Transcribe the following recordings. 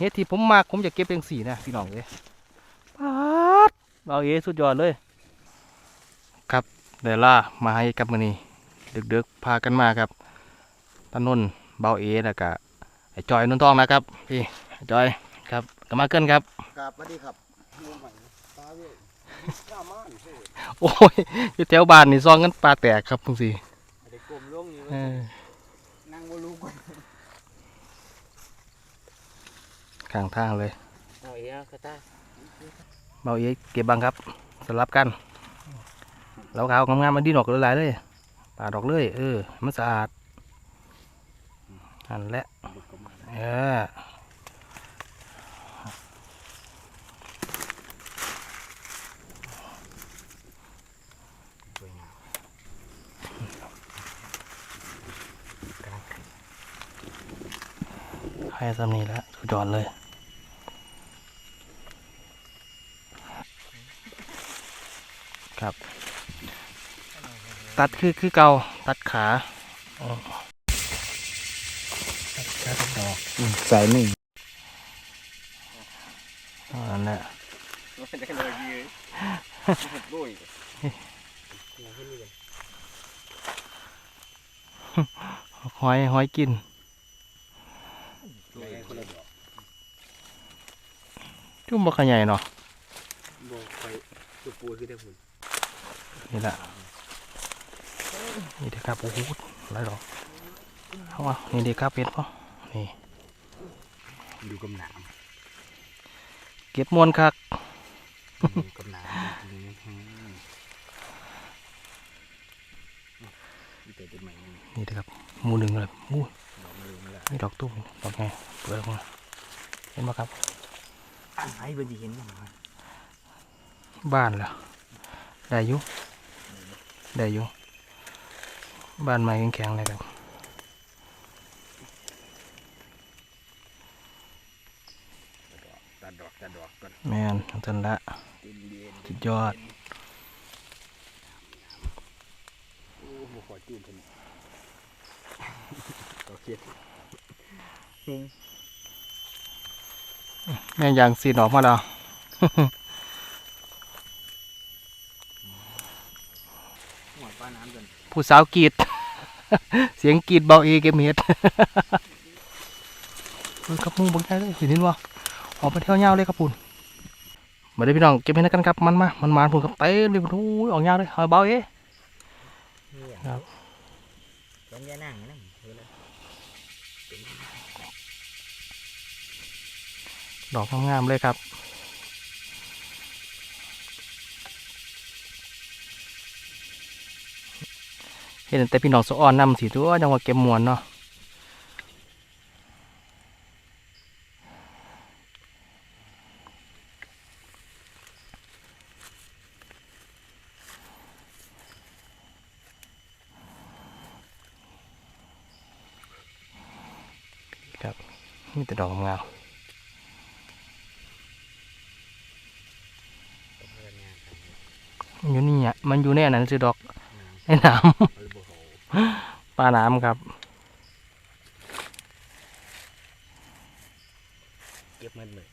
เฮ็ดที่ผมมากผมจะเก็บเป็นสีนะพี่น้องเลยปาดเอาเอสุดยอดเลย ครับเดี๋ยวล่ามาให้กับมือนี้ดึกๆพากันมาครับตานนท์เบาเอแล้วก็ไอ้จอยนนทองนะครับพี่ไอ้จอยครับก็มาเกินครับครับสวัสดีครับมือใหม่ตาเว้ยหน้าม่านเฮ้ยโอ้ยอยู่แถวบ้านนี่ซองกันปลาแตกครับพุงสีเด็กกลมลงอยู่ เออ นั่งบ่รู้ก่อน ข้างทางเลยเอาเอ๋กระตาเบาเอเก็บบังครับสลับกันแล้วก็เอางามๆมาดีดอกหลายๆเลยปาดอกเลยเออให้มันสะอาดอันแหละเออให้สำนีแล้วสุดยอดเลย ครับ ตัดคือคือเกาตัดขาอ๋อตัดขาตัดดอกใส่หนึ่งอ๋อนั่นแหละมันจะเลยดีเลยด้วยหอยหอยกินคนละดอกจุ่มบ่ขยายเนาะบ่ไปตัวปูคือได้ผล นี่แหละนี่เด็กครับโอ้โหหลายดอกเอาวะนี่เด็กครับเป็ดป่ะนี่ดูกำหนามเก็บมวนคักดูกำหนามนี่แต่จะใหม่นี่เด็กครับหมูหนึ่งเลยมูดอกมะเร็งแล้วนี่ดอกตุ้มดอกไงเปิดออกมาเห็นไหมครับอันไหนบ่ดีเห็นมั้งบ้านแล้วได้อยู่ ได้อยู่ บ้านใหม่แข็งๆเลยครับตัดดอกตัดดอกก่อนแม่นทันละตินเย็นสุดยอดโอ้โหขอจูนเพิ่นต่อเคียดแม่งยางสีดออกมาแล้ว หัวป้าน้ำกัน ผู้สาวกรีด เสียงกรีดเบาเอเก็บเห็ดเออครับหมูบางใจเลยเห็นเห็นบ่ออกไปเที่ยวเงาวเลยครับปุ่นมาได้อพี่น้องเก็บเห็ดกันครับมันมา มันมาปุ่นครับเต้เลยโอ้ยออกเงาวเลยเอาเบาเอครับเป็นยานั่งนั่งเวลาดอกงามๆเลยครับ เห็นแต่พี่น้องสะอ่อนนำสีตัวจังหวะเก็บมวนเนาะครับมีแต่ดอกงามอยู่นี่อะมันอยู่ในอันนั้นสิดอกในน้ำ ปลาน้ำครับ เก็บเงินเลย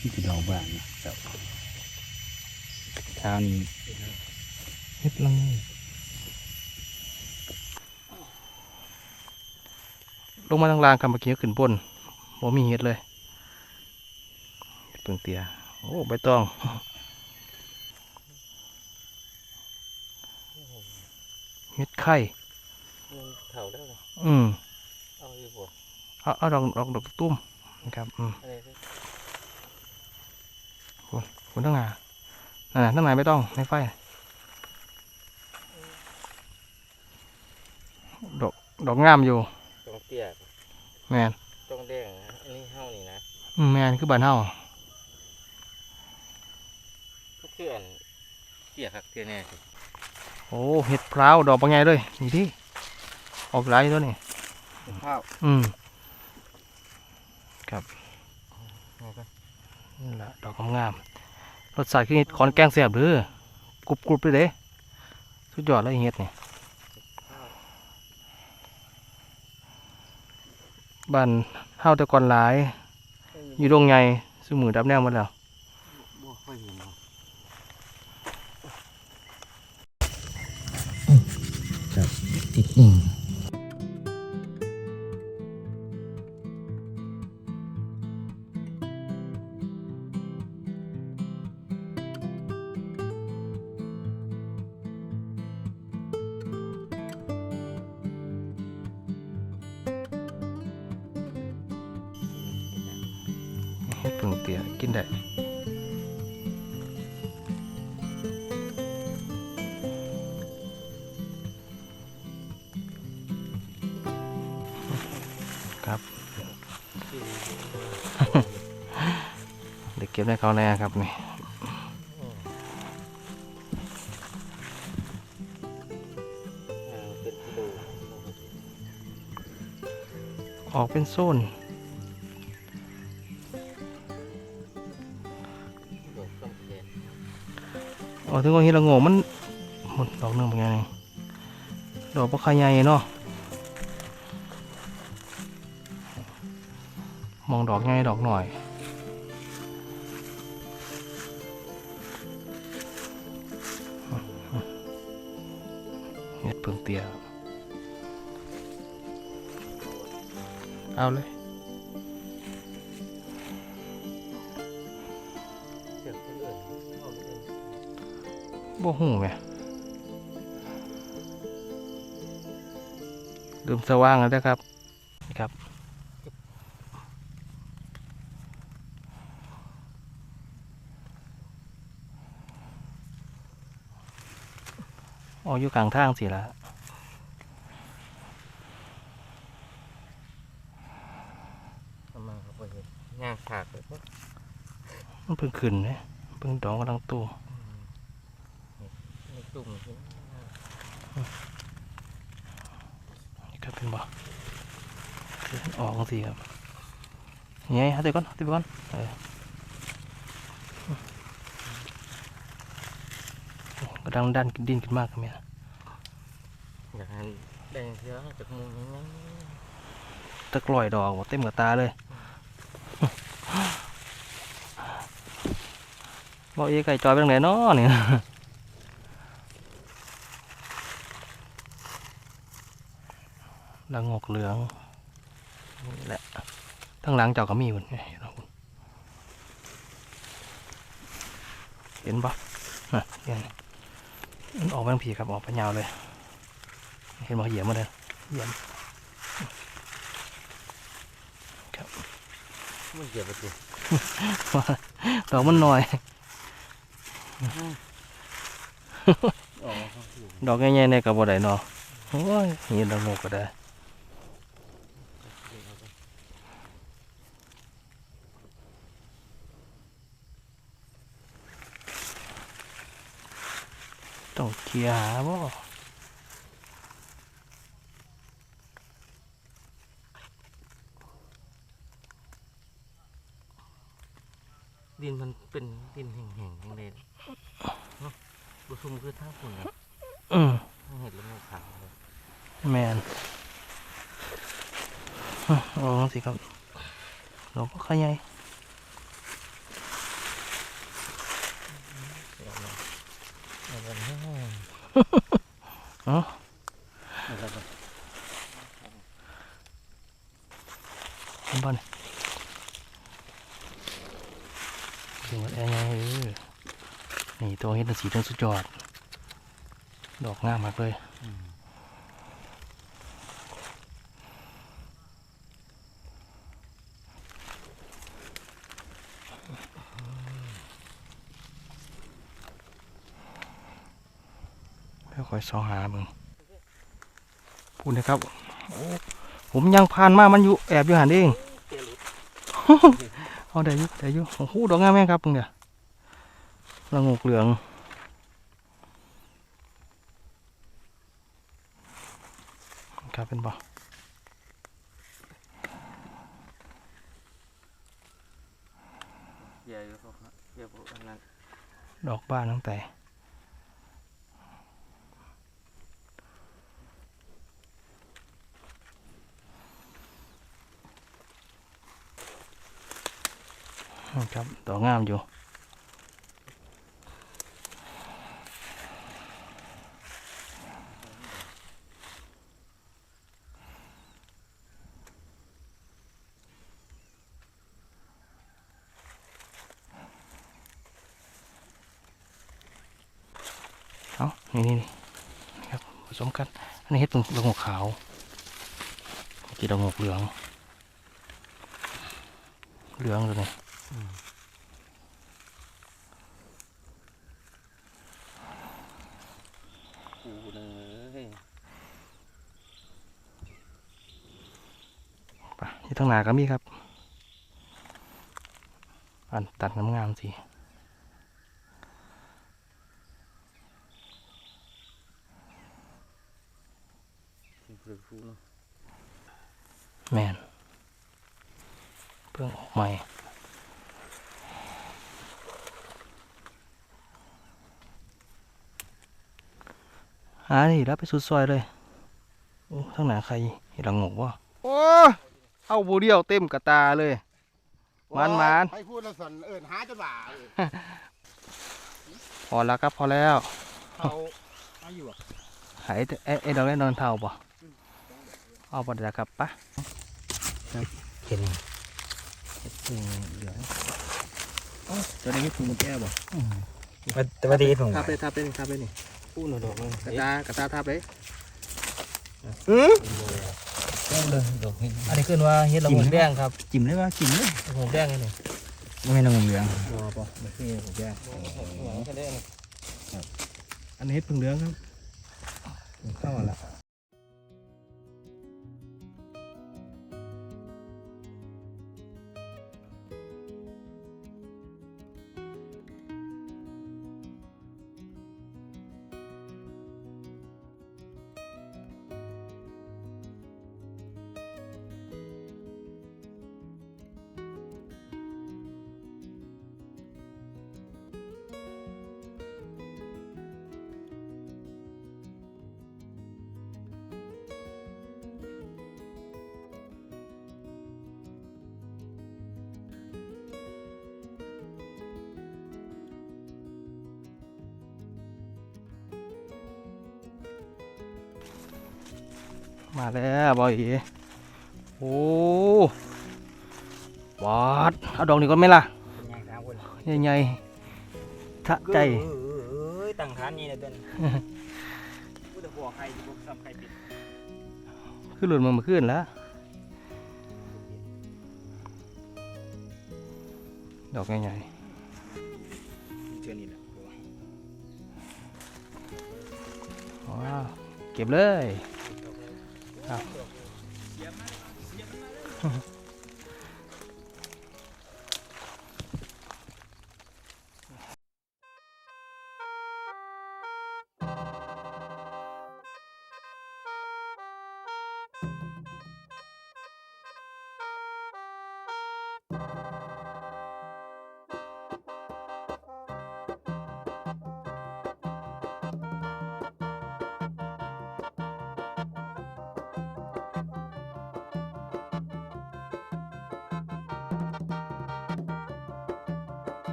นี่คือดอกบานนะเจ้าเช้านี้เฮ็ดลัง ลงมาทางล่างครับเมื่อกี้ขึ้นบนบ่มีเฮ็ดเลยเฮ็ดเปิงเตียโอ้ใบตองเฮ็ดไข่เท่าแล้วเหรออืมเอาอยู่บ่เอาเอาดอกดอกดอกตุ้มนะครับอืมอะไรเนี่ยคุณทั้งหนานั่นน่ะทั้งหนาไม่ต้องในไฟดอกดอกงามอยู่ ตรงเตี้ยแมนตรงแดงนะอันนี้เฮานี่นะอืมแมนคือบ้านเฮาก็คืออันเตี้ยครับเตี้ยแน่สิโอ้เห็ดพร้าวดอกบางไงเลยนี่ดิออกหลายตัวนี่ข้าวอืมครับไงกันนี่แหละดอกงามๆรสชาติคือขอนแกงแซ่บเด้อกรุบกรุบเลยเด้สุดยอดเลยเฮ็ดนี่ บ้านเฮาแต่ก่อนหลาย อยู่ดงไงสมือดับแนวหมดแล้วอยเห็น ครับ เดี๋ยวเก็บให้เขาแน่ครับนี่ออกเป็นโซนดอกส้มแดงอกถึงว่าเฮ็ดละโงงมันหมดดอกนึงเป็นไงดอกบ่ค่อยใหญ่เนาะ ดอกใหญ่ดอกหน่อยเฮ็ดเพิ่งเตียเอาเลยเสียบเป็นเอื่นเอาไปเองบ่หูแหมลืมสว่างแล้วครับนี่ครับ อ๋ออยู่กลางทางสิละเอามาครับบ่เห็นย่างขากเลยพวกมันเพิ่งขึ้นเนี่ยเพิ่งดองกำลังโตัวในตุ่มใช่ไหมนี่ครับเป็นบ่เดี๋ยวมันออกสิครับนี่ไงหาเดี๋ยวก่อนหาเดี๋ยวก่อนเออ โอ้กระดังดันดินขึ้นมากครับเนี่ยอยากให้แดงเสียจากมุมยังไงตะกร้อยดอกบ่เต็มกับตาเลยบอกเอ้ไก่จอยไปทางไหนเนาะนี่ละงกเหลืองนี่แหละทั้งหลังเจ้าก็มีมันเห็นบ่คุณเห็นปะน่ะเห็นมัน ออกไปทางผีครับออกไปยาวเลย เห็นบ่เหยียบมาเลยเหยียบมันเหยียบไปสิดอกมันน้อยออกมาข้างผิวดอกใหญ่ๆในกับบ่ได้เนาะโอ้ยนี่ละงกก็ได้ ต้องเคลียร์หาบ่ดินมันเป็นดินแห้งๆอย่างเด่นเนาะบุซุมคือท่าฝุ่นนะอืมเห็ดแล้วมันขาวเลยแมนอื้ออ๋อสิครับดอกบ่ค่อยใหญ่ เอาไปให้ เอ้าเอานบ่นี่ถึงว่าแอร์ใหญ่เออนี่ตัวเห็ดเป็นสีทั้งสุดยอด ดอกงามมากเลย อืม ค่อยๆสอหาเบิ่งพูดนะครับโอ้ผมยังผ่านมามันอยู่แอบอยู่หันเองเตี้ยหลุดเอาได้อยู่ได้อยู่โอ้โหดอกงามแม่งครับเพิ่งเนี่ยละงกเหลืองครับเป็นบ่ลียร์อยู่พวกนั้นเดี๋ยวพวกอันนั้นดอกบ้านตั้งแต่ ครับดอกงามอยู่เอานี่นี่นะครับผสมกัน อันนี้เห็ดเป็นดอกหงกขาวกี้ดอกหงกเหลือง เหลืองเลยนี่ กูเลยไปที่ทั้งหนาก็มีครับ อันตัดน้ำงามสิที่เปลือกฟูเนาะแมนเพิ่งออกใหม่านี่แล้วไปสุดซอยเลยโอ้ทั้งหนาใครเห็นละงกวะโอ้เอาบูเดียวเต็มกระตาเลยมันมันไปพูดแล้วสนเอิญหาจนว่าเออพอแล้วครับพอแล้วเขาเอาอยู่อะหายเอ๊ะเอ๊ะเราได้นอนเท่าป่ะเอาปะเดี๋ยวครับปะเห็นอืมเหลืองจะได้ให้คุณมาแก้บ่แต่ว่าดีผมทับเลยทับเลยทับเลยนี่ พูดหน่อยดอกนึงกระตากระตาทับเลยเลยดอกนี้อันนี้ขึ้นว่าเฮ็ดละงงแดงครับจิ้มได้ป่ะจิ้มเลยละงงแดงนี่ไม่ต้องเหลืองรอป่ะไม่คือผมแดงแค่ได้อันนี้เฮ็ดพึ่งเหลืองครับเข้ามาละ มาแล้วบอยโอ้บอดเอาดอกนี้ก่อนไหมล่ะเป็นไงครับคนใหญ่ๆทะใจเอ้ยตั้งฐานนี่นะเต้นพูดแต่หัวใครพวกซ้ำใครปิดขึ้นหลุดมาเมื่อคืนแล้ว ดอกใหญ่เชื่อนี่แหละๆว้าวเก็บเลย ครับ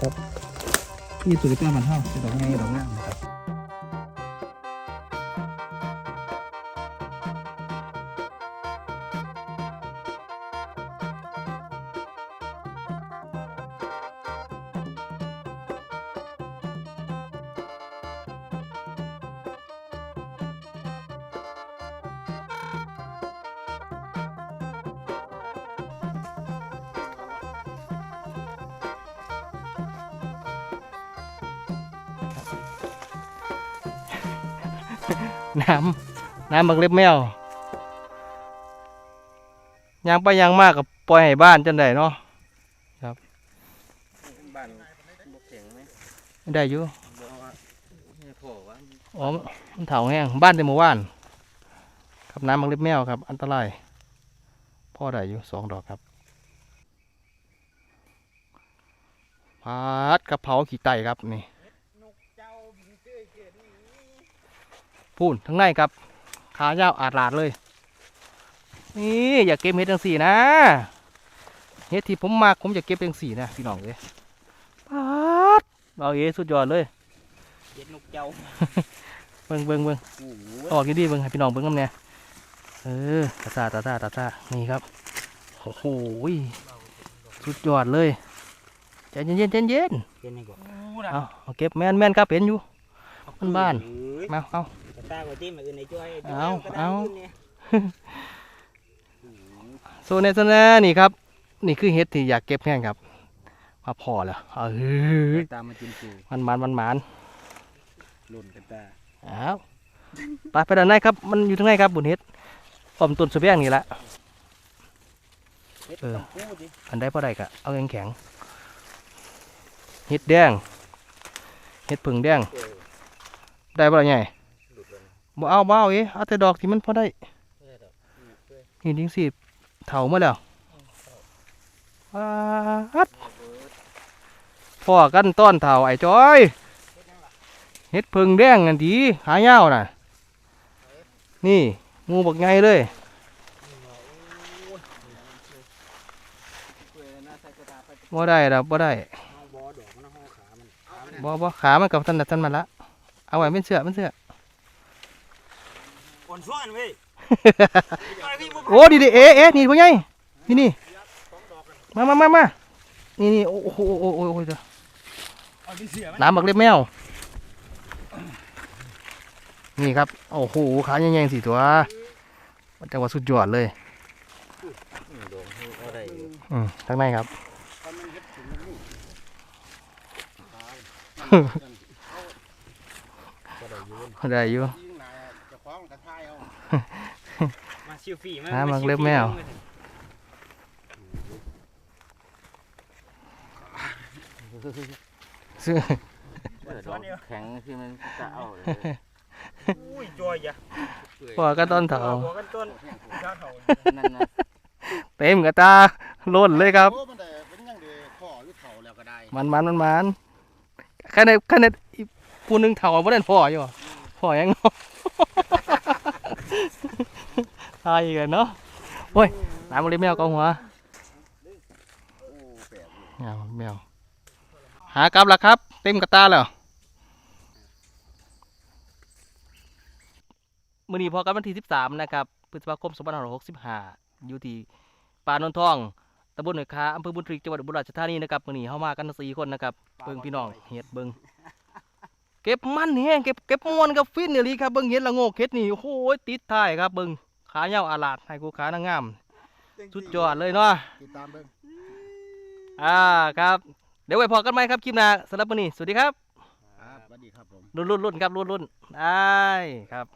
ครับที่สุดเป็นมันเท่าเป็นดอกไงดอกงามนะครับ น้ำน้ำบักเล็บแมวยางไปยางมากกับปล่อยให้บ้านจันไดเนาะบ้านบกแข็งไหมได้อยู่บ่อ๋อมันเถาแห้งบ้านแต่เมื่อวานครับน้ำบักเล็บแมวครับ อันตรายพ่อได้อยู่สองดอกครับพัดกระเพราขี้ไตครับนี่ พูนทั้งในครับขายาวอาดลาดเลย นี่อย่าเก็บเห็ดจังสี่นะเห็ดที่ผมมากผมจะเก็บจังสี่นะพี่น้องเลยพัดเอาเอสุดยอดเลยเย็ดนกเจ้าเบิ่งเบิ่งเบิ่งโอ้โหออกดีๆเบิ่งให้พี่น้องเบิ่งกันเนี่ยเออตาตาตาตาตาตานี่ครับโอ้โหสุดยอดเลยใจเย็นๆใจเย็นเย็นนี่ก่อนๆเอาเอาเก็บแม่นแม่นครับเห็นอยู่มันบ้านเอ้ยมาเอากระ ตากว่าจิ้มมาอื่นในจ้อยเอากระตเอาขึ้นเนี่ยโซเนสนะนี่ครับ นี่คือเห็ดที่อยากเก็บแห้งครับ มาพอแล้วเออกระตามาจิ้มปูมันมันมันมันหล่นกระตาเอาไปไปด้านในครับ มันอยู่ทางไหนครับบุญเห็ดพร้อมต้นสะเบียงนี่แหละเฮ็ดเออต้องพูดดิอันได้พอได้กะเอาแข็งแข็งๆเห็ดแดงเห็ดผึ่งแดงเออได้ปะล่ะไงหลุดแล้วนะ บ่เอาบ่เอาเอ้เอาแต่ดอกที่มันพอได้เออดอกเนี่ยเออนี่ดิ้งสิเถามาแล้วปัดพ่อกันต้อนเถาไอ้จ้อยเห็ดผึ่งแดงอันดีหายาวน่ะ นี่งูบักไงเลยเปื่อยนะใส่กระตาไปบ่ได้ดอกบ่ได้เอาบอดอกมันเอาขามันขามันบ่บ่ขามันกับทันน่ะทันมาละเอาไว้เป็นเสื้อเป็นเสื้อ อ่อนช่วงกันเว้ยจ้อยพี่บ่โอ้ดีดีเอ๊ะเอ๊ะนี่พ่อใหญ่นี่นี่มามามามานี่นี่โอ้โหโอ้โหโอ้โหโอ้โหเดี๋ยวเอาดิเสียมันน้ำบักเล็บแมว นี่ครับ โอ้โหขาแยงๆสี่ตัวมันจังหวะสุดยอดเลยดอกเอาได้อยู่อืมทั้งในครับตอนมันเฮ็ดถึงมันนี่ได้อยู่ กระทายเอา มาชิวฟี่มาน้ำมันชิเล็บแมวซึ่งเปิดดอกแข็งที่มันจะเอาเลยอุ้ยจอยจ้ะพอก็ต้นเถาหัวกันต้นเจ้าเถานั่นนะเต็มกระตาล้นเลยครับโอ้มันได้เป็นยังเดข้อหรือเข่าแล้วก็ได้มันมันมันมันแค่ในแค่ในอีผู้หนึงเถาบ่ได้พออยู่พอยังเนาะ ตายอีกแล้วเนาะโอ้ยน้ำมันเล็บแมวก็หัวโอ้แปลกเลยแมวแมวหากลับแล้วครับ เต็มกระตาแล้วมื่อนี้พอกันวันที่ 13 นะครับ พฤษภาคม2565 อยู่ที่ป่านนทอง ตำบลหน่วยคาอำเภอบุญทริกจังหวัดอุบลราชธานีนะครับมื่อนี้เข้ามากันสี่คนนะครับ เบิ่งพี่น้องเฮ็ดเบิ่ง ก็บมันแห้งเก็บเก็บมวนกับฟินเนี่ยลีครับเบิ่งเฮ็ดละโงกเฮ็ดนี่โอ้โหติดท้ายครับเบิ่งขายาวอาลาดให้กูขานางงามสุดยอดเลยเนาะติดตามเบิ่งอ่าครับ เดี๋ยวไว้พอกันไหมครับคลิปหน้าสำหรับวันนี้สวัสดีครับครับสวัสดีครับผมรุ่นรุ่นรุ่นครับรุ่นรุ่นได้ครับ